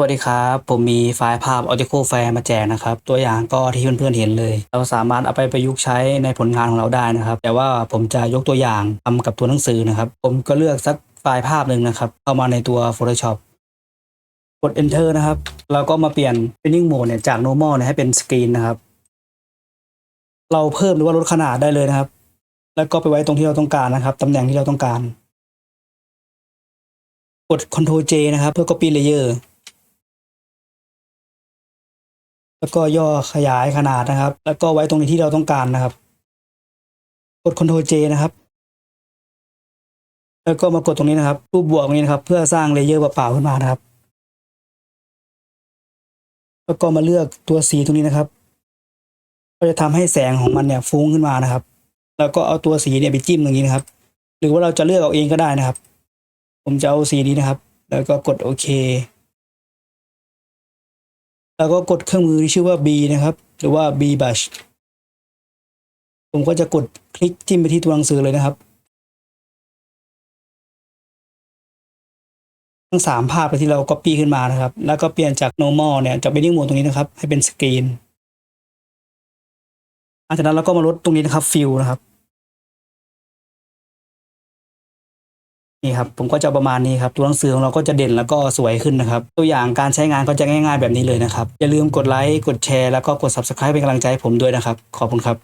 วัสดีครับ ผมมีไฟล์ภาพ Article Fair มาแจกนะครับ ตัวอย่างก็ที่เพื่อนๆเห็นเลย เราสามารถเอาไปประยุกต์ใช้ในผลงานของเราได้นะครับ แต่ว่าผมจะยกตัวอย่างทำกับตัวหนังสือนะครับ ผมก็เลือกสักไฟล์ภาพหนึ่งนะครับ เข้ามาในตัว Photoshop กด Enter นะครับ เราก็มาเปลี่ยน Spinning Mode เนี่ยจาก Normal เนี่ยให้เป็น Screen นะครับ เราเพิ่มหรือว่าลดขนาดได้เลยนะครับ แล้วก็ไปไว้ตรงที่เราต้องการนะครับตำแหน่งที่เราต้องการ กด Ctrl J นะครับ เพื่อ Copy Layer แล้วก็ย่อขยายขนาดนะครับ แล้วก็ไว้ตรงนี้ที่เราต้องการนะครับ กด Ctrl J นะครับ แล้วก็มากดตรงนี้นะครับ รูปบวกตรงนี้นะครับ เพื่อสร้างเลเยอร์เปล่าๆขึ้นมานะครับ แล้วก็มาเลือกตัวสีตรงนี้นะครับ ก็จะทำให้แสงของมันเนี่ยฟุ้งขึ้นมานะครับ แล้วก็เอาตัวสีเนี่ยไปจิ้มตรงนี้นะครับ หรือว่าเราจะเลือกเอาเองก็ได้นะครับ ผมจะเอาสีนี้นะครับ แล้วก็กดโอเค แล้วก็กดเครื่องมือที่ชื่อว่า B นะครับ หรือว่า B brush ผมก็จะกดคลิกจิ้มไปที่ตัวหนังสือเลยนะครับ ทั้งสามภาพที่เรา copy ขึ้นมานะครับ แล้วก็เปลี่ยนจาก normal เนี่ยจาก bending mode ตรงนี้นะครับ ให้เป็นสกรีนหลังจากนั้นเราก็มาลดตรงนี้นะครับ fill นะครับ นี่ครับผมก็จะประมาณนี้ครับตัวหนังสือของเราก็จะเด่นแล้วก็สวยขึ้นนะครับ ตัวอย่างการใช้งานก็จะง่าย ๆ แบบนี้เลยนะครับ อย่าลืมกดไลค์กดแชร์แล้วก็กด subscribe เป็นกำลังใจให้ผมด้วยนะครับ ขอบคุณครับ